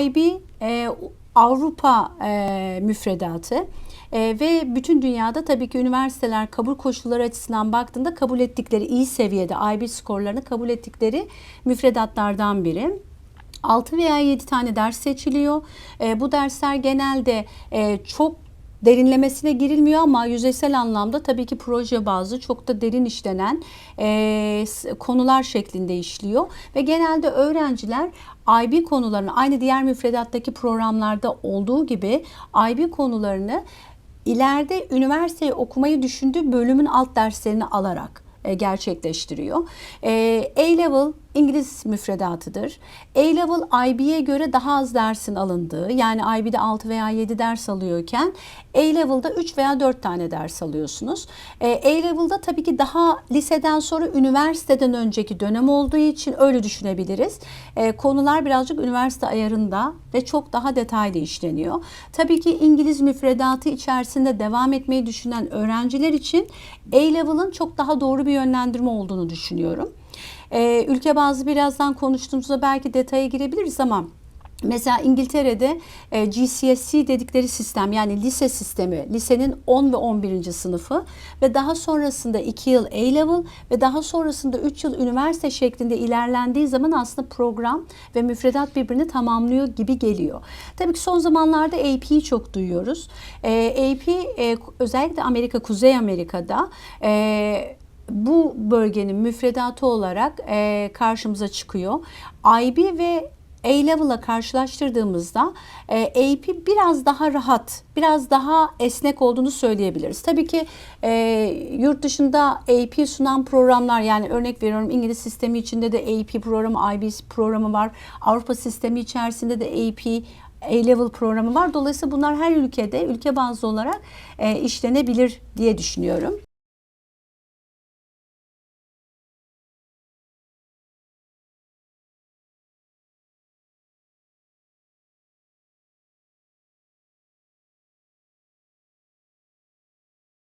IB e, Avrupa e, müfredatı e, ve bütün dünyada tabii ki üniversiteler kabul koşulları açısından baktığında kabul ettikleri iyi seviyede IB skorlarını kabul ettikleri müfredatlardan biri. 6 veya 7 tane ders seçiliyor. E, bu dersler genelde e, çok derinlemesine girilmiyor ama yüzeysel anlamda tabii ki proje bazlı çok da derin işlenen e, konular şeklinde işliyor ve genelde öğrenciler IB konularını aynı diğer müfredattaki programlarda olduğu gibi IB konularını ileride üniversiteyi okumayı düşündüğü bölümün alt derslerini alarak gerçekleştiriyor. E, A-Level İngiliz müfredatıdır. A-Level IB'ye göre daha az dersin alındığı yani IB'de 6 veya 7 ders alıyorken A-Level'da 3 veya 4 tane ders alıyorsunuz. E, A-Level'da tabii ki daha liseden sonra üniversiteden önceki dönem olduğu için öyle düşünebiliriz. E, konular birazcık üniversite ayarında ve çok daha detaylı işleniyor. Tabii ki İngiliz müfredatı içerisinde devam etmeyi düşünen öğrenciler için A-Level'ın çok daha doğru bir yönlendirme olduğunu düşünüyorum. Ee, ülke bazı birazdan konuştuğumuzda belki detaya girebiliriz ama Mesela İngiltere'de e, GCSE dedikleri sistem yani lise sistemi, lisenin 10 ve 11. sınıfı ve daha sonrasında 2 yıl A-level ve daha sonrasında 3 yıl üniversite şeklinde ilerlendiği zaman aslında program ve müfredat birbirini tamamlıyor gibi geliyor. Tabii ki son zamanlarda AP'yi çok duyuyoruz. E, AP e, özellikle Amerika, Kuzey Amerika'da e, bu bölgenin müfredatı olarak e, karşımıza çıkıyor. IB ve A-Level'la karşılaştırdığımızda e, AP biraz daha rahat, biraz daha esnek olduğunu söyleyebiliriz. Tabii ki e, yurt dışında AP sunan programlar yani örnek veriyorum İngiliz sistemi içinde de AP programı, IB programı var. Avrupa sistemi içerisinde de AP A-Level programı var. Dolayısıyla bunlar her ülkede ülke bazlı olarak e, işlenebilir diye düşünüyorum.